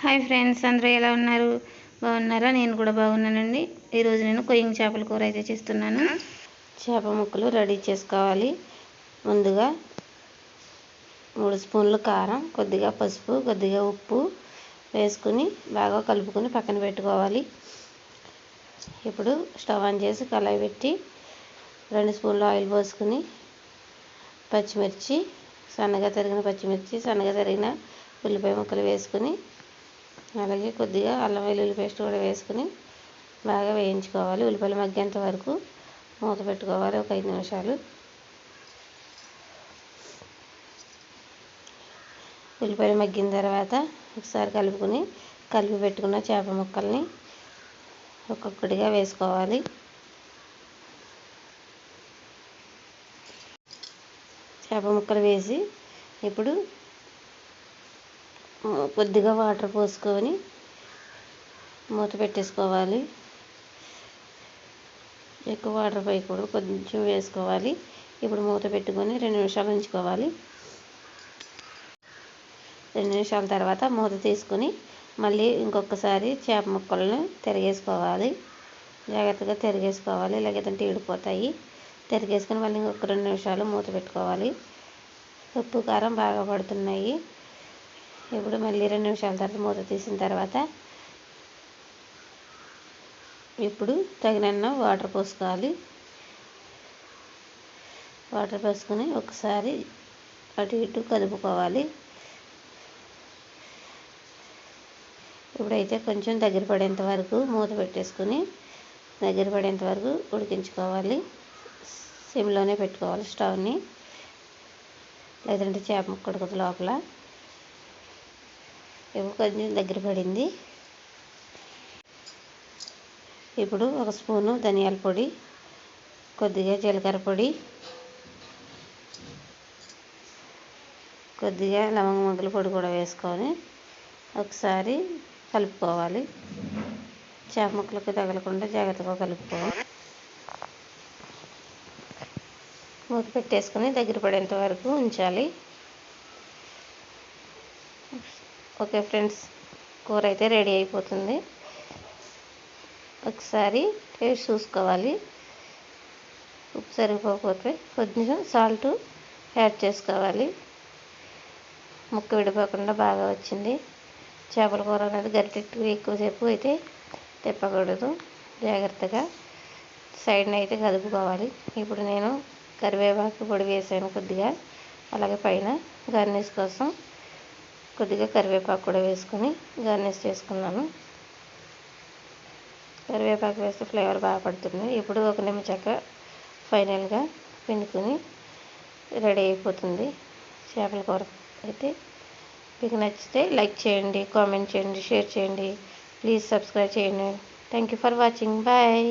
Hi friends అందరూ ఎలా ఉన్నారు? బాగున్నారా? నేను కూడా బాగున్నానండి. ఈరోజు నేను కొయ్యింగ్ చేపల కూర అయితే చేస్తున్నాను. చేప ముక్కలు రెడీ చేసుకోవాలి. ముందుగా మూడు స్పూన్లు కారం కొద్దిగా పసుపు కొద్దిగా ఉప్పు వేసుకుని బాగా కలుపుకొని పక్కన పెట్టుకోవాలి. ఇప్పుడు స్టవ్ ఆన్ చేసి కళాయి పెట్టి రెండు స్పూన్లు ఆయిల్ పోసుకుని పచ్చిమిర్చి సన్నగా తరిగిన పచ్చిమిర్చి సన్నగా తరిగిన ఉల్లిపాయ ముక్కలు వేసుకుని అలాగే కొద్దిగా అల్లం వెల్లుల్లి పేస్ట్ కూడా వేసుకుని బాగా వేయించుకోవాలి. ఉల్లిపాయలు మగ్గేంత వరకు మూత పెట్టుకోవాలి. ఒక ఐదు నిమిషాలు. ఉల్లిపాయలు మగ్గిన తర్వాత ఒకసారి కలుపుకొని కలిపి పెట్టుకున్న చేప ముక్కల్ని ఒక్కొక్కటిగా వేసుకోవాలి. చేప ముక్కలు వేసి ఇప్పుడు కొద్దిగా వాటర్ పోసుకొని మూత పెట్టేసుకోవాలి. ఎక్కువ వాటర్ పోయకూడదు కొంచెం వేసుకోవాలి. ఇప్పుడు మూత పెట్టుకొని రెండు నిమిషాలు ఉంచుకోవాలి. రెండు నిమిషాల తర్వాత మూత తీసుకొని మళ్ళీ ఇంకొకసారి చేప ముక్కలను తిరిగేసుకోవాలి. జాగ్రత్తగా తిరిగేసుకోవాలి లేకపోతే ఈడిపోతాయి తిరిగేసుకొని మళ్ళీ ఇంకొక రెండు నిమిషాలు మూత పెట్టుకోవాలి. ఉప్పు కారం బాగా పడుతున్నాయి. ఇప్పుడు మళ్ళీ రెండు నిమిషాల తర్వాత మూత తీసిన తర్వాత ఇప్పుడు తగినన్న వాటర్ పోసుకోవాలి. వాటర్ పోసుకొని ఒకసారి అటు ఇటు కదుపుకోవాలి. ఇప్పుడైతే కొంచెం దగ్గర పడేంత వరకు మూత పెట్టేసుకుని దగ్గర పడేంత వరకు ఉడికించుకోవాలి. సిమ్లోనే పెట్టుకోవాలి స్టవ్ని. లేదంటే చేప ముక్క లోపల. ఇవి కొంచెం దగ్గర పడింది. ఇప్పుడు ఒక స్పూను ధనియాల పొడి కొద్దిగా జీలకర్ర పొడి కొద్దిగా లవంగ మొగ్గల పొడి కూడా వేసుకొని ఒకసారి కలుపుకోవాలి. చేప ముక్కలకు తగలకుండా జాగ్రత్తగా కలుపుకోవాలి. మూత పెట్టేసుకొని దగ్గర పడేంత వరకు ఉంచాలి. ఓకే ఫ్రెండ్స్ కూర అయితే రెడీ అయిపోతుంది. ఒకసారి టేస్ట్ చూసుకోవాలి. ఉప్పు సరిపోకపోతే కొంచెం సాల్ట్ యాడ్ చేసుకోవాలి. ముక్క విడిపోకుండా బాగా వచ్చింది. చేపల కూర అనేది గరిటెట్టు ఎక్కువసేపు అయితే తిప్పకూడదు. జాగ్రత్తగా సైడ్ని అయితే కదుపుకోవాలి. ఇప్పుడు నేను కరివేపాకు పొడి వేసాను కొద్దిగా. అలాగే పైన గార్నిష్ కోసం కొద్దిగా కరివేపాకు కూడా వేసుకొని గార్నిష్ చేసుకున్నాను. కరివేపాకు వేస్తే ఫ్లేవర్ బాగా పడుతుంది. ఇప్పుడు ఒక నిమిషాక ఫైనల్గా పిండుకొని రెడీ అయిపోతుంది. చేపల కూర అయితే మీకు నచ్చితే లైక్ చేయండి కామెంట్ చేయండి షేర్ చేయండి. ప్లీజ్ సబ్స్క్రైబ్ చేయండి. Thank you for watching. Bye.